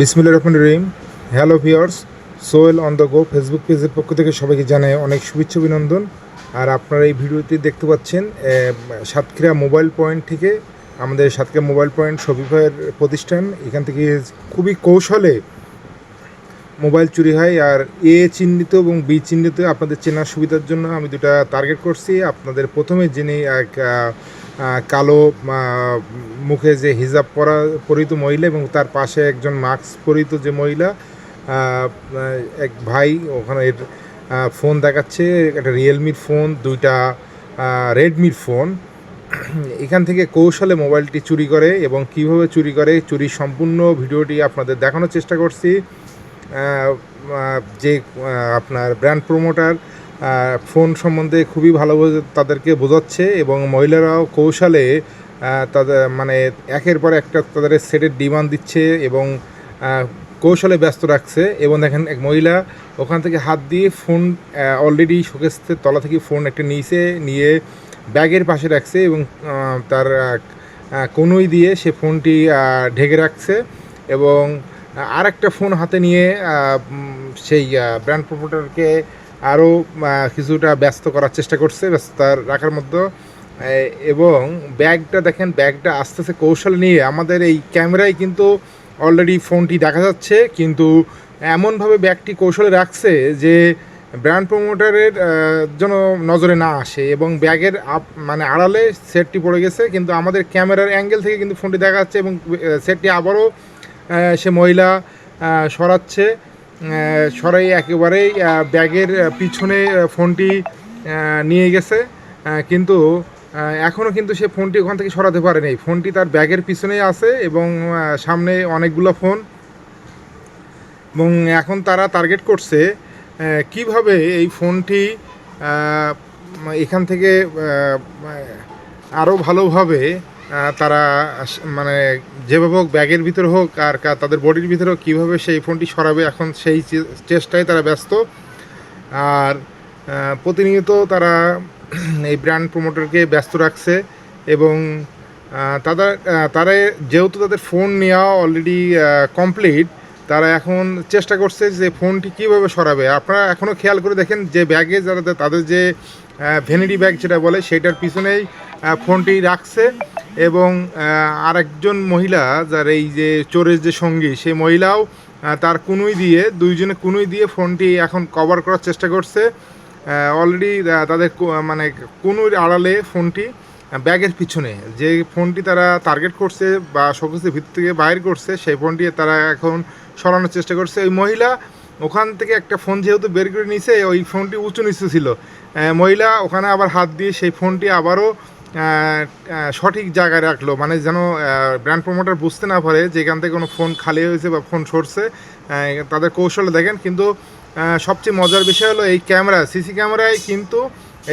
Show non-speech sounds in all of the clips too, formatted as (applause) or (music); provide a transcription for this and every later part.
বিসমিল্লা রহমান রহিম। Hello viewers Soyel on the go Facebook পেজের পক্ষ থেকে সবাইকে জানাই অনেক শুভেচ্ছা, অভিনন্দন। আর আপনারা এই ভিডিওটি দেখতে পাচ্ছেন সাতক্ষীরা মোবাইল পয়েন্ট থেকে আমাদের সাতক্ষীরা মোবাইল পয়েন্ট শপিফাইয়ের প্রতিষ্ঠান। এখান থেকে খুবই কৌশলে মোবাইল চুরি হয় আর এ চিহ্নিত এবং বি চিহ্নিত আপনাদের চেনার সুবিধার জন্য আমি দুটা টার্গেট করছি। আপনাদের প্রথমে যিনি এক কালো মুখে যে হিজাব পরা পরিহিত মহিলা এবং তার পাশে একজন মাস্ক পরিহিত যে মহিলা এক ভাই, ওখানে ফোন দেখাচ্ছে, একটা রিয়েলমির ফোন দুইটা রেডমির ফোন এখান থেকে কৌশলে মোবাইলটি চুরি করে এবং কীভাবে চুরি করে চুরির সম্পূর্ণ ভিডিওটি আপনাদের দেখানোর চেষ্টা করছি। যে আপনার ব্র্যান্ড প্রমোটার ফোন সম্বন্ধে খুবই ভালো তাদেরকে বোঝাচ্ছে এবং মহিলারাও কৌশলে তাদের মানে একের পর একটা তাদের সেটের ডিমান্ড দিচ্ছে এবং কৌশলে ব্যস্ত রাখছে এবং দেখেন এক মহিলা ওখান থেকে হাত দিয়ে ফোন অলরেডি শোকেসের তলা থেকে ফোন একটা নিয়েছে, নিয়ে ব্যাগের পাশে রাখছে এবং তার কনুই দিয়ে সে ফোনটি ঢেকে রাখছে এবং আর একটা ফোন হাতে নিয়ে সেই ব্র্যান্ড প্রমোটারকে আরও কিছুটা ব্যস্ত করার চেষ্টা করছে ব্যস্ততার রাখার মধ্যে। এবং ব্যাগটা দেখেন, ব্যাগটা আস্তে আস্তে কৌশল নিয়ে আমাদের এই ক্যামেরায় কিন্তু অলরেডি ফোনটি দেখা যাচ্ছে, কিন্তু এমনভাবে ব্যাগটি কৌশলে রাখছে যে ব্র্যান্ড প্রমোটারের যেন নজরে না আসে এবং ব্যাগের আপ মানে আড়ালে সেটটি পড়ে গেছে, কিন্তু আমাদের ক্যামেরার অ্যাঙ্গেল থেকে কিন্তু ফোনটি দেখা যাচ্ছে এবং সেটটি আবারও সে মহিলা সরাচ্ছে। সরাই একেবারেই ব্যাগের পিছনে ফোনটি নিয়ে গেছে। কিন্তু এখনও কিন্তু সে ফোনটি ওখান থেকে সরাতে পারেনি। ফোনটি তার ব্যাগের পিছনেই আছে এবং সামনে অনেকগুলো ফোন। এবং এখন তারা টার্গেট করছে কীভাবে এই ফোনটি এখান থেকে আরও ভালোভাবে তারা মানে যেভাবে হোক ব্যাগের ভিতরে হোক আর তাদের বডির ভিতরে হোক, কীভাবে সেই ফোনটি সরাবে, এখন সেই চেষ্টায় তারা ব্যস্ত। আর প্রতিনিয়ত তারা (clears throat) এই ব্র্যান্ড প্রমোটারকে ব্যস্ত রাখছে এবং তাদের তারা যেহেতু তাদের ফোন নেওয়া অলরেডি কমপ্লিট তারা এখন চেষ্টা করছে যে ফোনটি কীভাবে সরাবে। আপনারা এখনও খেয়াল করে দেখেন যে ব্যাগে যারা তাদের যে ভ্যানিটি ব্যাগ যেটা বলে, সেটার পিছনেই ফোনটি রাখছে। এবং আরেকজন মহিলা যার এই যে চোরের যে সঙ্গী, সেই মহিলাও তার কুনুই দিয়ে দুইজনে কুনুই দিয়ে ফোনটি এখন কভার করার চেষ্টা করছে। অলরেডি তাদের মানে কুনুর আড়ালে ফোনটি ব্যাগের পিছনে। যে ফোনটি তারা টার্গেট করছে বা শোকেসের ভিতর থেকে বাইর করছে, সেই ফোনটি তারা এখন সরানোর চেষ্টা করছে। ওই মহিলা ওখান থেকে একটা ফোন যেহেতু বের করে নিছে, ওই ফোনটি উঁচু নিচু ছিল। মহিলা ওখানে আবার হাত দিয়ে সেই ফোনটি আবারও সঠিক জায়গায় রাখল। মানে যেন ব্র্যান্ড প্রমোটার বুঝতে না পারে যে এখান থেকে কোনো ফোন খালি হয়েছে বা ফোন সরছে। তাদের কৌশলে দেখেন, কিন্তু সবচেয়ে মজার বিষয় হলো এই ক্যামেরা, সিসি ক্যামেরায় কিন্তু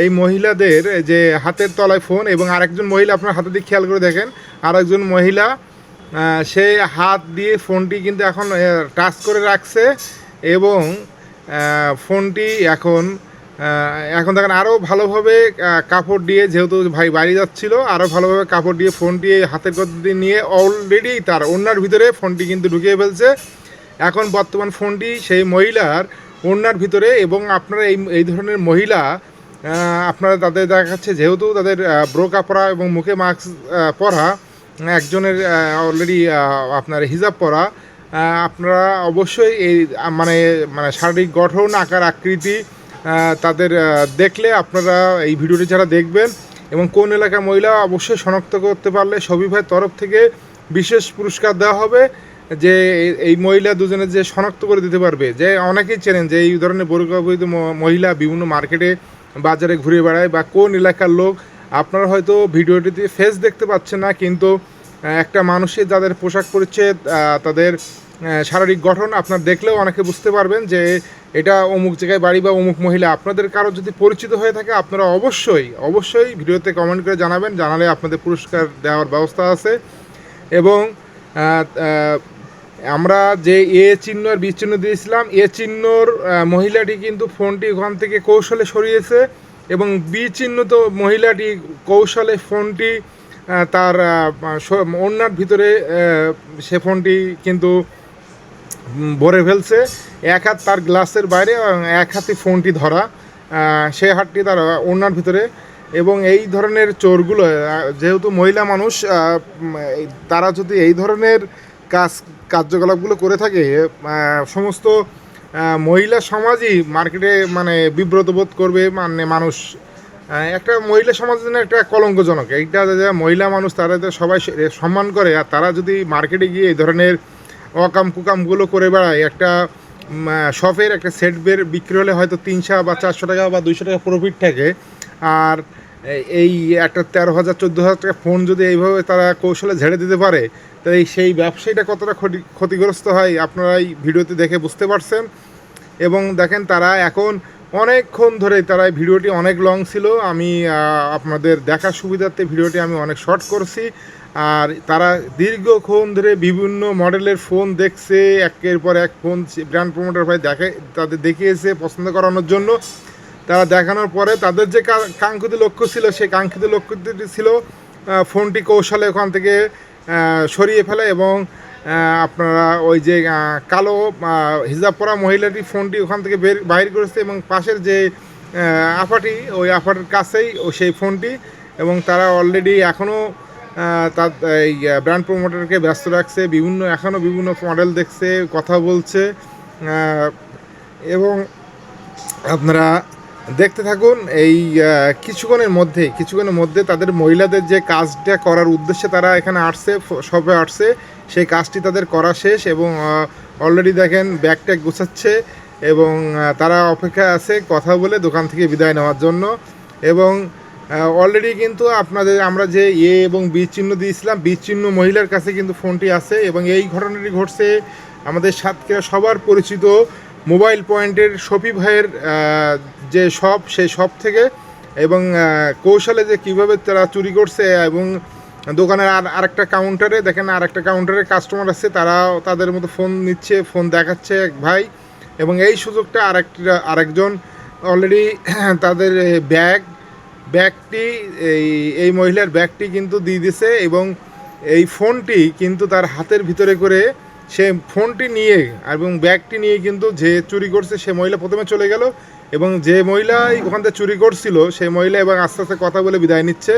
এই মহিলাদের যে হাতের তলায় ফোন এবং আরেকজন মহিলা আপনার হাতে দিকে খেয়াল করে দেখেন, আরেকজন মহিলা সে হাত দিয়ে ফোনটি কিন্তু এখন টাচ করে রাখছে এবং ফোনটি এখন এখন দেখেন আরও ভালোভাবে কাপড় দিয়ে যেহেতু ভাই বাড়ি যাচ্ছিল আরও ভালোভাবে কাপড় দিয়ে ফোনটি হাতের গতি নিয়ে অলরেডি তার ওনার ভিতরে ফোনটি কিন্তু ঢুকিয়ে ফেলছে। এখন বর্তমান ফোনটি সেই মহিলার ওনার ভিতরে এবং আপনারা এই এই ধরনের মহিলা আপনারা তাদের দেখাচ্ছে যেহেতু তাদের ব্রোকা পরা এবং মুখে মাস্ক পরা, একজনের অলরেডি আপনার হিজাব পরা আপনারা অবশ্যই এই মানে মানে শারীরিক গঠন, আকার, আকৃতি তাদের দেখলে আপনারা এই ভিডিওটি যারা দেখবেন এবং কোন এলাকার মহিলা, অবশ্যই শনাক্ত করতে পারলে সবিভাইয়ের তরফ থেকে বিশেষ পুরস্কার দেওয়া হবে যে এই- মহিলা দুজনে যে শনাক্ত করে দিতে পারবে। যে অনেকেই চেনেন যে এই ধরনের বরুকাবহিত মহিলা বিভিন্ন মার্কেটে বাজারে ঘুরে বেড়ায় বা কোন এলাকার লোক, আপনারা হয়তো ভিডিওটিতে ফেস দেখতে পাচ্ছেন না, কিন্তু একটা মানুষের যাদের পোশাক পরিচ্ছেদ তাদের শারীরিক গঠন আপনার দেখলেও অনেকে বুঝতে পারবেন যে এটা অমুক জায়গায় বাড়ি বা অমুক মহিলা। আপনাদের কারও যদি পরিচিত হয়ে থাকে, আপনারা অবশ্যই অবশ্যই ভিডিওতে কমেন্ট করে জানাবেন, জানালে আপনাদের পুরস্কার দেওয়ার ব্যবস্থা আছে। এবং আমরা যে এ চিহ্ন আর বি চিহ্ন দিয়েছিলাম, এ চিহ্নর মহিলাটি কিন্তু ফোনটি ওখান থেকে কৌশলে সরিয়েছে এবং বি চিহ্ন তো মহিলাটি কৌশলে ফোনটি তার ওড়নার ভিতরে সে ফোনটি কিন্তু ভরে ফেলছে। এক হাত তার গ্লাসের বাইরে এবং এক হাতে ফোনটি ধরা। সে হাতটি তার ওনার ভিতরে। এবং এই ধরনের চোরগুলো যেহেতু মহিলা মানুষ তারা যদি এই ধরনের কাজ, কার্যকলাপগুলো করে থাকে সমস্ত মহিলা সমাজই মার্কেটে মানে বিব্রত বোধ করবে মানে মানুষ। একটা মহিলা সমাজের জন্য একটা কলঙ্কজনক। এইটা যে মহিলা মানুষ, তারা সবাই সম্মান করে, আর তারা যদি মার্কেটে গিয়ে এই ধরনের অকাম কুকামগুলো করে বেড়ায়। একটা শপের একটা সেট বের বিক্রি হলে হয়তো তিনশো বা চারশো টাকা বা দুইশো টাকা প্রফিট থাকে। আর এই- একটা তেরো হাজার, চোদ্দ হাজার টাকা ফোন যদি এইভাবে তারা কৌশলে ঝেড়ে দিতে পারে এই সেই ব্যবসায়ীটা কতটা ক্ষতি, ক্ষতিগ্রস্ত হয় আপনারা এই ভিডিওতে দেখে বুঝতে পারছেন। এবং দেখেন তারা এখন অনেকক্ষণ ধরে তারা ভিডিওটি অনেক লং ছিল। আমি আপনাদের দেখার সুবিধার্থে ভিডিওটি আমি অনেক শর্ট করছি। আর তারা দীর্ঘক্ষণ ধরে বিভিন্ন মডেলের ফোন দেখছে, একের পর এক ফোন ব্র্যান্ড প্রমোটার ভাই দেখে, তাদের দেখিয়েছে পছন্দ করানোর জন্য। তারা দেখানোর পরে তাদের যে কাঙ্ক্ষিত লক্ষ্য ছিল, সেই কাঙ্ক্ষিত লক্ষ্যটি ছিল ফোনটি কৌশলে ওখান থেকে সরিয়ে ফেলে এবং আপনারা ওই যে কালো হিজাব পরা মহিলাটি ফোনটি ওখান থেকে বের, বাইর করেছে এবং পাশের যে আফাটি, ওই আপাটির কাছেই ও সেই ফোনটি এবং তারা অলরেডি এখনও তার, এই ব্র্যান্ড প্রমোটারকে ব্যস্ত রাখছে, বিভিন্ন এখনও বিভিন্ন মডেল দেখছে, কথা বলছে এবং আপনারা দেখতে থাকুন, এই কিছুক্ষণের মধ্যে কিছুক্ষণের মধ্যে তাদের মহিলাদের যে কাজটা করার উদ্দেশ্যে তারা এখানে আসছে সবে আসছে, সেই কাজটি তাদের করা শেষ এবং অলরেডি দেখেন ব্যাগ ট্যাগ গোছাচ্ছে এবং তারা অপেক্ষায় আছে কথা বলে দোকান থেকে বিদায় নেওয়ার জন্য এবং অলরেডি কিন্তু আপনাদের আমরা যে এ এবং বি চিহ্ন দিয়েছিলাম, বি চিহ্ন মহিলার কাছে কিন্তু ফোনটি আছে এবং এই ঘটনাটি ঘটছে আমাদের সাতক্ষীরা সবার পরিচিত মোবাইল পয়েন্টের শফি ভাইয়ের যে সব সেই সব থেকে এবং কৌশলে যে কীভাবে তারা চুরি করছে এবং দোকানের আর, আরেকটা কাউন্টারে দেখেন আরেকটা কাউন্টারে কাস্টমার আছে তারাও তাদের মতো ফোন নিচ্ছে ফোন দেখাচ্ছে এক ভাই এবং এই সুযোগটা আরেকটা, আরেকজন অলরেডি (clears throat) তাদের ব্যাগ ব্যাগটি এই এই মহিলার ব্যাগটি কিন্তু দিয়ে দিছে এবং এই ফোনটি কিন্তু তার হাতের ভিতরে করে সে ফোনটি নিয়ে এবং ব্যাগটি নিয়ে কিন্তু যে চুরি করছে, সে মহিলা প্রথমে চলে গেল। এবং যে মহিলা ওখান থেকে চুরি করছিল, সেই মহিলা এবং আস্তে আস্তে কথা বলে বিদায় নিচ্ছে।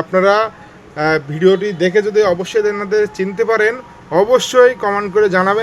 আপনারা ভিডিওটি দেখে যদি অবশ্যই এনাদের চিনতে পারেন, অবশ্যই কমেন্ট করে জানাবেন